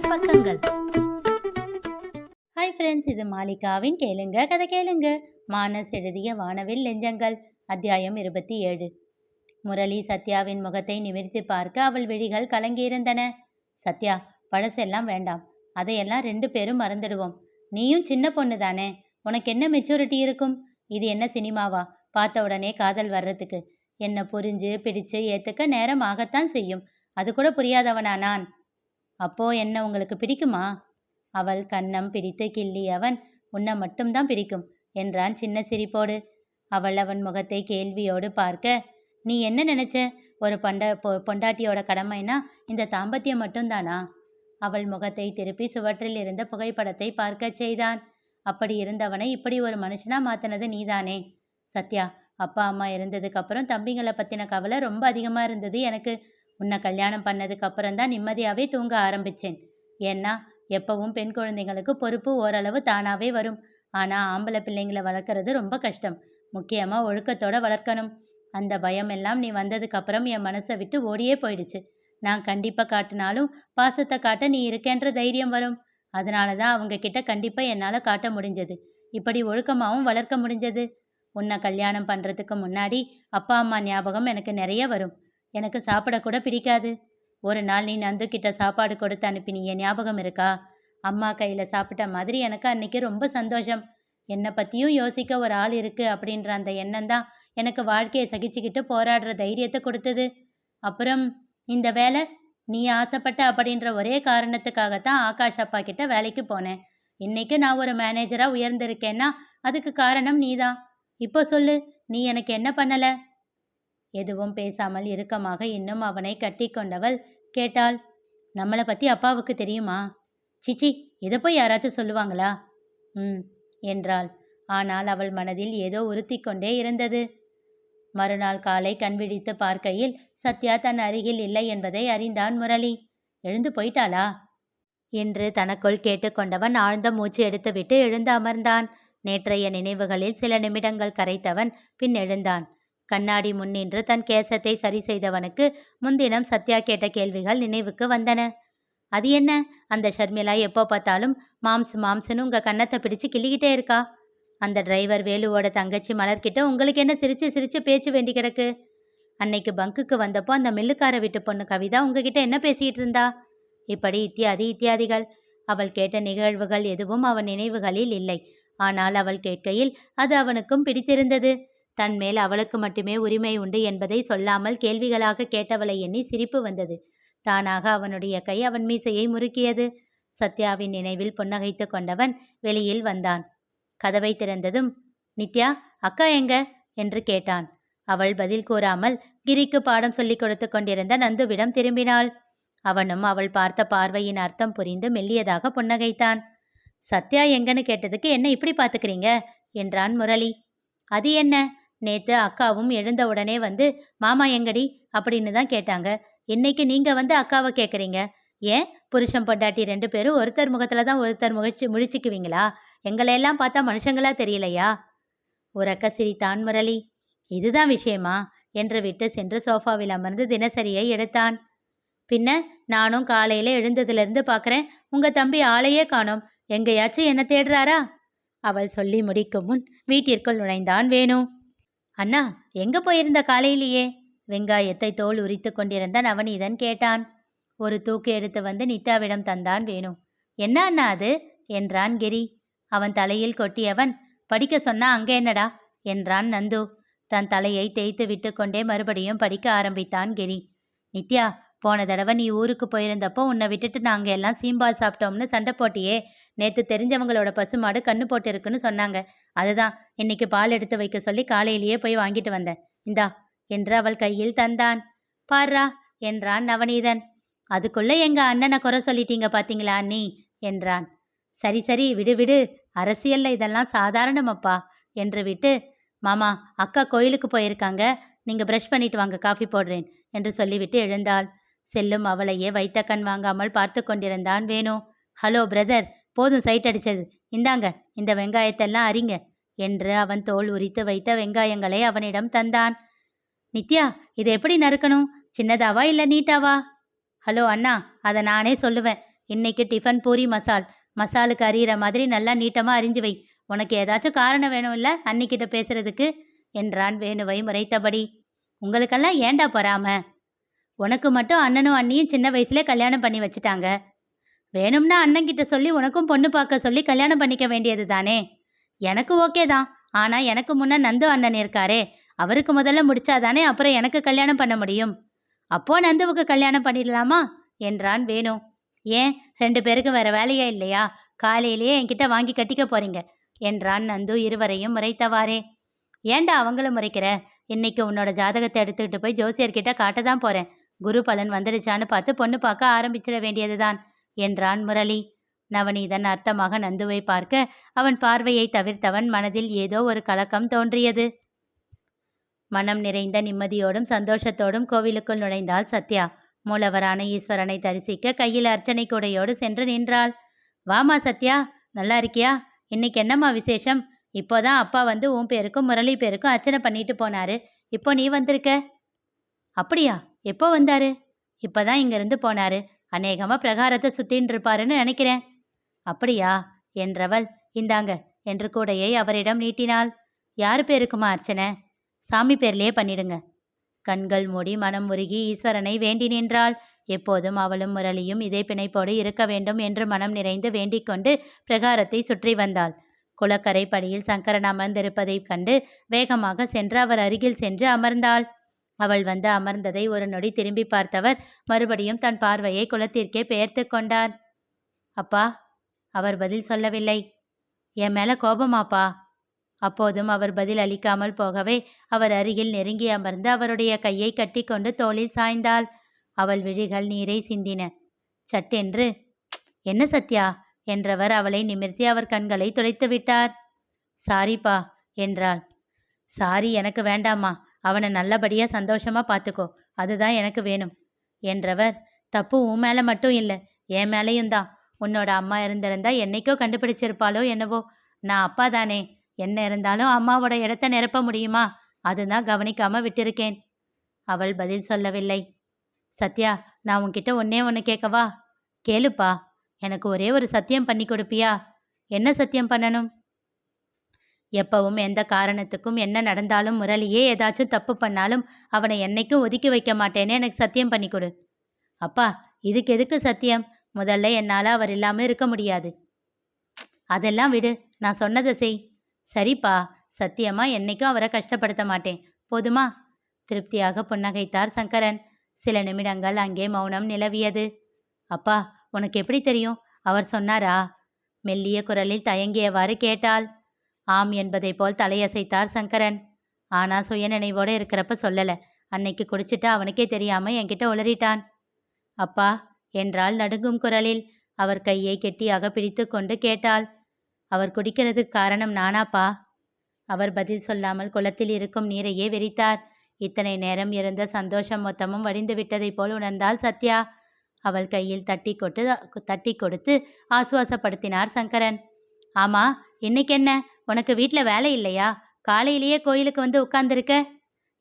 மானஸ் பக்கங்கள். Hi friends இது மாலிகாவின் கேளுங்க கதை கேளுங்க. மானஸ் எழுதிய வானவில் நெஞ்சங்கள் அத்தியாயம் இருபத்தி ஏழு. முரளி சத்யாவின் முகத்தை நிமிர்த்தி பார்க்க அவள் விழிகள் கலங்கியிருந்தன. சத்யா பழசெல்லாம் வேண்டாம். அதையெல்லாம் ரெண்டு பேரும் மறந்துடுவோம். நீயும் சின்ன பொண்ணு தானே? உனக்கு என்ன மெச்சூரிட்டி இருக்கும்? இது என்ன சினிமாவா? பார்த்த உடனே காதல் வர்றதுக்கு. என்னை புரிஞ்சு பிடிச்சு ஏத்துக்க நேரம் ஆகத்தான் செய்யும். அது கூட புரியாதவனா நான்? அப்போ என்ன உங்களுக்கு பிடிக்குமா? அவள் கன்னம் பிடித்து கிள்ளி அவன் உன்னை மட்டும்தான் பிடிக்கும் என்றான் சின்ன சிரிப்போடு. அவள் அவன் முகத்தை கேள்வியோடு பார்க்க நீ என்ன நினைச்ச? ஒரு பண்ட பொ- பொண்டாட்டியோட கடமைனா இந்த தாம்பத்தியம் மட்டும்தானா? அவள் முகத்தை திருப்பி சுவற்றில் இருந்த புகைப்படத்தை பார்க்கச் செய்தான். அப்படி இருந்தவனை இப்படி ஒரு மனுஷனா மாத்தினது நீதானே? சத்யா அப்பா அம்மா இருந்ததுக்கு அப்புறம் தம்பிங்களை பத்தின கவலை ரொம்ப அதிகமா இருந்தது எனக்கு. உன்னை கல்யாணம் பண்ணதுக்கு அப்புறம் தான் நிம்மதியாகவே தூங்க ஆரம்பிச்சேன். ஏன்னா எப்பவும் பெண் குழந்தைங்களுக்கு பொறுப்பு ஓரளவு தானாகவே வரும். ஆனால் ஆம்பளை பிள்ளைங்களை வளர்க்குறது ரொம்ப கஷ்டம். முக்கியமாக ஒழுக்கத்தோட வளர்க்கணும். அந்த பயம் எல்லாம் நீ வந்ததுக்கு அப்புறம் என் மனசை விட்டு ஓடியே போயிடுச்சு. நான் கண்டிப்பாக காட்டினாலும் பாசத்தை காட்ட நீ இருக்கேன்ற தைரியம் வரும். அதனால தான் அவங்க கிட்ட கண்டிப்பாக என்னால் காட்ட முடிஞ்சது. இப்படி ஒழுக்கமாகவும் வளர்க்க முடிஞ்சது. உன்னை கல்யாணம் பண்ணுறதுக்கு முன்னாடி அப்பா அம்மா ஞாபகம் எனக்கு நிறைய வரும். எனக்கு சாப்பிடக்கூட பிடிக்காது. ஒரு நாள் நீ நந்து கிட்ட சாப்பாடு கொடுத்து அனுப்பினிய ஞாபகம் இருக்கா? அம்மா கையில் சாப்பிட்ட மாதிரி எனக்கு அன்னைக்கு ரொம்ப சந்தோஷம். என்னை பற்றியும் யோசிக்க ஒரு ஆள் இருக்கு அப்படின்ற அந்த எண்ணம் தான் எனக்கு வாழ்க்கையை சகிச்சுக்கிட்டு போராடுற தைரியத்தை கொடுத்தது. அப்புறம் இந்த வேலை நீ ஆசைப்பட்ட அப்படின்ற ஒரே காரணத்துக்காகத்தான் ஆகாஷ் அப்பா கிட்ட வேலைக்கு போனேன். இன்னைக்கு நான் ஒரு மேனேஜராக உயர்ந்திருக்கேன்னா அதுக்கு காரணம் நீதான். இப்போ சொல்லு நீ எனக்கு என்ன பண்ணலை? எதுவும் பேசாமல் இறுக்கமாக இன்னும் அவனை கட்டி கொண்டவள் கேட்டாள் நம்மளை பத்தி அப்பாவுக்கு தெரியுமா? சிச்சி இதை போய் யாராச்சும் சொல்லுவாங்களா? ம் என்றாள். ஆனால் அவள் மனதில் ஏதோ உறுத்தி கொண்டே இருந்தது. மறுநாள் காலை கண்விழித்து பார்க்கையில் சத்யா தன் அருகில் இல்லை என்பதை அறிந்தான் முரளி. எழுந்து போயிட்டாளா? என்று தனக்குள் கேட்டுக்கொண்டவன் ஆழ்ந்த மூச்சு எடுத்துவிட்டு எழுந்து அமர்ந்தான். நேற்றைய நினைவுகளில் சில நிமிடங்கள் கரைத்தவன் பின் எழுந்தான். கண்ணாடி முன்னின்று தன் கேசத்தை சரி செய்தவனுக்கு முன்தினம் சத்யா கேட்ட கேள்விகள் நினைவுக்கு வந்தன. அது என்ன? அந்த ஷர்மிளா எப்போ பார்த்தாலும் மாம்ஸ் மாம்ஸ்னு உங்க கன்னத்தை பிடிச்சு கிள்ளிக்கிட்டே இருக்கா? அந்த டிரைவர் வேலுவோட தங்கச்சி மலர்கிட்ட உங்களுக்கு என்ன சிரிச்சு சிரிச்சு பேச்சு வேண்டி கிடக்கு? அன்னைக்கு பங்குக்கு வந்தப்போ அந்த மில்லுக்கார வீட்டு பொண்ணு கவிதா உங்ககிட்ட என்ன பேசிக்கிட்டு இருந்தா? இப்படி இத்தியாதி இத்தியாதிகள். அவள் கேட்ட நிகழ்வுகள் எதுவும் அவன் நினைவுகளில் இல்லை. ஆனால் அவள் கேட்கையில் அது அவனுக்கும் பிடித்திருந்தது. தன் மேல் அவளுக்கு மட்டுமே உரிமை உண்டு என்பதை சொல்லாமல் கேள்விகளாக கேட்டவளை எண்ணி சிரிப்பு வந்தது. தானாக அவனுடைய கை அவன் மீசையை முறுக்கியது. சத்யாவின் நினைவில் புன்னகைத்து கொண்டவன் வெளியில் வந்தான். கதவை திறந்ததும் நித்யா அக்கா எங்க? என்று கேட்டான். அவள் பதில் கூறாமல் கிரிக்கு பாடம் சொல்லிக் கொடுத்து கொண்டிருந்த நந்துவிடம் திரும்பினாள். அவனும் அவள் பார்த்த பார்வையின் அர்த்தம் புரிந்து மெல்லியதாக புன்னகைத்தான். சத்யா எங்கன்னு கேட்டதுக்கு என்ன இப்படி பார்த்துக்கிறீங்க? என்றான் முரளி. அது என்ன? நேத்து அக்காவும் எழுந்த உடனே வந்து மாமா எங்கடி? அப்படின்னு தான் கேட்டாங்க. இன்னைக்கு நீங்க வந்து அக்காவை கேட்குறீங்க ஏன்? புருஷன் பொண்டாட்டி ரெண்டு பேரும் ஒருத்தர் முகத்துல தான் ஒருத்தர் முழிச்சு முழிச்சுக்குவீங்களா? எங்களையெல்லாம் பார்த்தா மனுஷங்களா தெரியலையா? உறக்க சிரித்தான் முரளி. இதுதான் விஷயமா? என்று விட்டு சென்று சோஃபாவில் அமர்ந்து தினசரியை எடுத்தான். பின்ன நானும் காலையில எழுந்ததிலிருந்து பார்க்குறேன் உங்க தம்பி ஆளையே காணோம். எங்கேயாச்சும் என்ன தேடுறாரா? அவள் சொல்லி முடிக்கும் முன் வீட்டிற்குள் நுழைந்தான் வேணும் அண்ணா எங்க போயிருந்த காலையிலேயே? வெங்காயத்தை தோல் உரித்து கொண்டிருந்த நவநீதன் கேட்டான். ஒரு தூக்கு எடுத்து வந்து நித்தாவிடம் தந்தான் வேணும் என்ன அண்ணா அது? என்றான் கிரி. அவன் தலையில் கொட்டியவன் படிக்க சொன்னா அங்கே என்னடா? என்றான் நந்து. தன் தலையை தேய்த்து விட்டு கொண்டே மறுபடியும் படிக்க ஆரம்பித்தான் கிரி. நித்யா போன தடவை நீ ஊருக்கு போயிருந்தப்போ உன்னை விட்டுட்டு நாங்கள் எல்லாம் சீம்பால் சாப்பிட்டோம்னு சண்டை போட்டியே. நேற்று தெரிஞ்சவங்களோட பசுமாடு கண்ணு போட்டிருக்குன்னு சொன்னாங்க. அதுதான். இன்னைக்கு பால் எடுத்து வைக்க சொல்லி காலையிலேயே போய் வாங்கிட்டு வந்தேன். இந்தா என்று அவள் கையில் தந்தான். பாரா என்றான் நவநீதன். அதுக்குள்ள எங்க அண்ணனை குறை சொல்லிட்டீங்க பாத்தீங்களா நீ என்றான். சரி சரி விடு விடு. அரசியல்ல இதெல்லாம் சாதாரணமப்பா என்று விட்டு மாமா அக்கா கோயிலுக்கு போயிருக்காங்க. நீங்க ப்ரஷ் பண்ணிட்டு வாங்க காஃபி போடுறேன் என்று சொல்லிவிட்டு எழுந்தாள். செல்லும் அவளையே வைத்த கண் வாங்காமல் பார்த்து கொண்டிருந்தான் வேணு. Hello brother. போதும் சைட் அடிச்சது. இந்தாங்க இந்த வெங்காயத்தெல்லாம் அறிங்க என்று அவன் தோல் உரித்து வைத்த வெங்காயங்களை அவனிடம் தந்தான். நித்யா இதை எப்படி நறுக்கணும்? சின்னதாவா இல்ல நீட்டாவா? ஹலோ அண்ணா அதை நானே சொல்லுவேன். இன்னைக்கு டிஃபன் பூரி மசால். மசாலுக்கு அறியிற மாதிரி நல்லா நீட்டமாக அறிஞ்சு வை. உனக்கு ஏதாச்சும் காரணம் வேணும் இல்லை அன்னிக்கிட்ட பேசுறதுக்கு? என்றான் வேணுவை முறைத்தபடி. உங்களுக்கெல்லாம் ஏண்டா பொறாம? உனக்கு மட்டும் அண்ணனும் அண்ணியும் சின்ன வயசுல கல்யாணம் பண்ணி வச்சுட்டாங்க. வேணும்னா அண்ணன்கிட்ட சொல்லி உனக்கும் பொண்ணு பார்க்க சொல்லி கல்யாணம் பண்ணிக்க வேண்டியது தானே? எனக்கு ஓகே தான். ஆனால் எனக்கு முன்ன நந்து அண்ணன் இருக்காரே. அவருக்கு முதல்ல முடிச்சாதானே அப்புறம் எனக்கு கல்யாணம் பண்ண முடியும். அப்போ நந்துவுக்கு கல்யாணம் பண்ணிடலாமா? என்றான் வேணு. ஏன்? ரெண்டு பேருக்கு வேற வேலையே இல்லையா? காலையிலேயே என்கிட்ட வாங்கி கட்டிக்க போறீங்க என்றான் நந்து இருவரையும் முறைத்தவாறே. ஏன்டா அவங்களும் முறைக்கிற? இன்னைக்கு உன்னோட ஜாதகத்தை எடுத்துக்கிட்டு போய் ஜோசியர்கிட்ட காட்ட தான் போறேன். குரு பலன் வந்துடுச்சான்னு பார்த்து பொண்ணு பார்க்க ஆரம்பிச்சிட வேண்டியதுதான் என்றான் முரளி. நவநீதன் அர்த்தமாக நந்துவை பார்க்க அவன் பார்வையை தவிர்த்தவன் மனதில் ஏதோ ஒரு கலக்கம் தோன்றியது. மனம் நிறைந்த நிம்மதியோடும் சந்தோஷத்தோடும் கோவிலுக்குள் நுழைந்தாள் சத்யா. மூலவரான ஈஸ்வரனை தரிசிக்க கையில் அர்ச்சனை கூடையோடு சென்று நின்றாள். வாமா சத்யா நல்லா இருக்கியா? இன்னைக்கு என்னம்மா விசேஷம்? இப்போதான் அப்பா வந்து உன் பேருக்கும் முரளி பேருக்கும் அர்ச்சனை பண்ணிட்டு போனாரு. இப்போ நீ வந்திருக்க? அப்படியா? எப்போ வந்தாரு? இப்போதான் இங்கிருந்து போனாரு. அநேகமா பிரகாரத்தை சுத்தின்னு இருப்பாருன்னு நினைக்கிறேன். அப்படியா? என்றவள் இந்தாங்க என்று கூடையை அவரிடம் நீட்டினாள். யார் பேருக்குமா அர்ச்சனை? சாமி பேர்லயே பண்ணிடுங்க. கண்கள் மூடி மனம் உருகி ஈஸ்வரனை வேண்டி நின்றாள். எப்போதும் அவளும் முரளியும் இதே பிணைப்போடு இருக்க வேண்டும் என்று மனம் நிறைந்து வேண்டிக் கொண்டு பிரகாரத்தை சுற்றி வந்தாள். குளக்கரை படியில் சங்கரன் அமர்ந்திருப்பதைக் கண்டு வேகமாக சென்று அவர் அருகில் சென்று அமர்ந்தாள். அவள் வந்து அமர்ந்ததை ஒரு நொடி திரும்பி பார்த்தவர் மறுபடியும் தன் பார்வையை குளத்திற்கே பெயர்த்து கொண்டார். அப்பா அவர் பதில் சொல்லவில்லை. என் மேல கோபமாப்பா? அப்போதும் அவர் பதில் அளிக்காமல் போகவே அவர் அருகில் நெருங்கி அமர்ந்து அவருடைய கையை கட்டிக்கொண்டு தோளில் சாய்ந்தாள். அவள் விழிகள் நீரை சிந்தின. சட்டென்று? என்ன சத்யா? என்றவர் அவளை நிமிர்த்தி அவர் கண்களை துடைத்து விட்டார். சாரிப்பா என்றாள். சாரி எனக்கு வேண்டாமா அவனை நல்லபடியாக சந்தோஷமாக பார்த்துக்கோ அதுதான் எனக்கு வேணும். என்றவர் தப்பு உன் மேலே மட்டும் இல்லை என் மேலேயும் தான். உன்னோட அம்மா இருந்திருந்தா என்னைக்கோ கண்டுபிடிச்சிருப்பாளோ என்னவோ. நான் அப்பா தானே. என்ன இருந்தாலும் அம்மாவோட இடத்த நிரப்ப முடியுமா? அதுதான் கவனிக்காம விட்டிருக்கேன். அவள் பதில் சொல்லவில்லை. சத்யா நான் உன்கிட்ட ஒன்னே ஒன்று கேட்கவா? கேளுப்பா. எனக்கு ஒரே ஒரு சத்தியம் பண்ணி கொடுப்பியா? என்ன சத்தியம் பண்ணணும்? எப்பவும் எந்த காரணத்துக்கும் என்ன நடந்தாலும் முரளியே ஏதாச்சும் தப்பு பண்ணாலும் அவனை என்னைக்கும் ஒதுக்கி வைக்க மாட்டேன்னு எனக்கு சத்தியம் பண்ணி கொடு. அப்பா இதுக்கு எதுக்கு சத்தியம்? முதல்ல என்னால் அவர் இல்லாமல் இருக்க முடியாது. அதெல்லாம் விடு நான் சொன்னதை செய். சரிப்பா சத்தியமா என்னைக்கும் அவரை கஷ்டப்படுத்த மாட்டேன். போதுமா? திருப்தியாக புன்னகைத்தார் சங்கரன். சில நிமிடங்கள் அங்கே மௌனம் நிலவியது. அப்பா உனக்கு எப்படி தெரியும்? அவர் சொன்னாரா? மெல்லிய குரலில் தயங்கியவாறு கேட்டாள். ஆம் என்பதை போல் தலையசைத்தார் சங்கரன். ஆனா சுயநினைவோடு இருக்கிறப்ப சொல்லல. அன்னைக்கு குடிச்சிட்டு அவனுக்கே தெரியாம என்கிட்ட உளறிட்டான். அப்பா என்றால் நடுங்கும் குரலில். அவர் கையை கெட்டியாக பிடித்து கொண்டு கேட்டாள். அவர் குடிக்கிறதுக்கு காரணம் நானாப்பா? அவர் பதில் சொல்லாமல் குளத்தில் இருக்கும் நீரையே வெறித்தார் இத்தனை நேரம் இருந்த சந்தோஷம் மொத்தமும் வடிந்து விட்டதைப் போல் உணர்ந்தாள் சத்யா. அவள் கையில் தட்டி கொட்டு தட்டி கொடுத்து ஆசுவாசப்படுத்தினார் சங்கரன். ஆமா இன்னைக்கு என்ன? உனக்கு வீட்டில் வேலை இல்லையா? காலையிலேயே கோயிலுக்கு வந்து உட்கார்ந்துருக்க?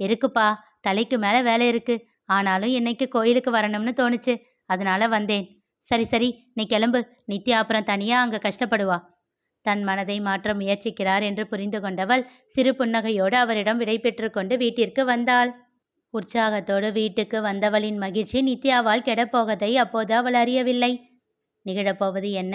இருக்குப்பா தலைக்கு மேலே வேலை இருக்கு. ஆனாலும் இன்னைக்கு கோயிலுக்கு வரணும்னு தோணுச்சு. அதனால வந்தேன். சரி சரி நீ கிளம்பு. நித்யா அப்புறம் தனியா அங்க கஷ்டப்படுவா. தன் மனதை மாற்ற முயற்சிக்கிறார் என்று புரிந்து கொண்டவள் சிறு புன்னகையோடு அவரிடம் விடைபெற்று கொண்டு வீட்டிற்கு வந்தாள். உற்சாகத்தோடு வீட்டுக்கு வந்தவளின் மகிழ்ச்சி நித்யாவால் கெடப்போகதை அப்போது அவள் அறியவில்லை. நிகழப்போவது என்ன?